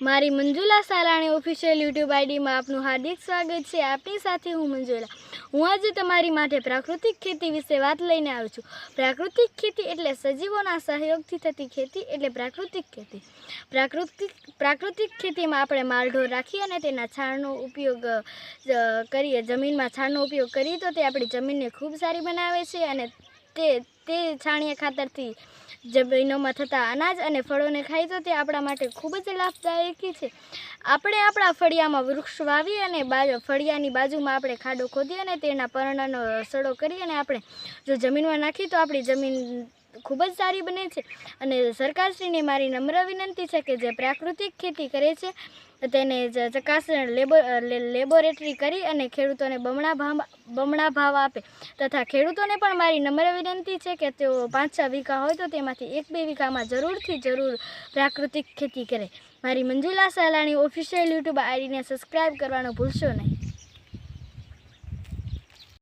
મારી Manjula Salani official YouTube આઈડીમાં આપનું હાર્દિક સ્વાગત છે. આપની સાથે હું મંજુલા. હું આજે તમારી માટે પ્રાકૃતિક ખેતી વિશે વાત લઈને આવું છું. પ્રાકૃતિક ખેતી એટલે સજીવોના સહયોગથી થતી ખેતી એટલે પ્રાકૃતિક ખેતી. પ્રાકૃતિક પ્રાકૃતિક ખેતીમાં આપણે માલઢોર રાખી અને તેના છાણનો ઉપયોગ કરીએ. જમીનમાં છાણનો ઉપયોગ કરીએ તો તે આપણી જમીનને ખૂબ સારી બનાવે છે અને તે તે છાણિયા ખાતરથી જમીનોમાં થતા અનાજ અને ફળોને ખાઈ તો તે આપણા માટે ખૂબ જ લાભદાયકી છે. આપણે આપણા ફળિયામાં વૃક્ષ વાવી અને બાજુ, ફળિયાની બાજુમાં આપણે ખાડો ખોદી અને તેના પર્ણનો સડો કરી અને આપણે જો જમીનમાં નાખીએ તો આપણી જમીન ખૂબ જ સારી બને છે. અને સરકારશ્રીને મારી નમ્ર વિનંતી છે કે જે પ્રાકૃતિક ખેતી કરે છે, તેને ચકાસણી લેબોરેટરી કરી અને ખેડૂતોને બમણા ભાવ બમણા ભાવ આપે. તથા ખેડૂતોને પણ મારી નમ્ર વિનંતી છે કે તેઓ પાંચ છ વીઘા હોય તો તેમાંથી એક બે વીઘામાં જરૂરથી જરૂર પ્રાકૃતિક ખેતી કરે. મારી મંજુલા સાલાણી ઓફિશિયલ યુટ્યુબ આઈડીને સબસ્ક્રાઈબ કરવાનું ભૂલશો નહીં.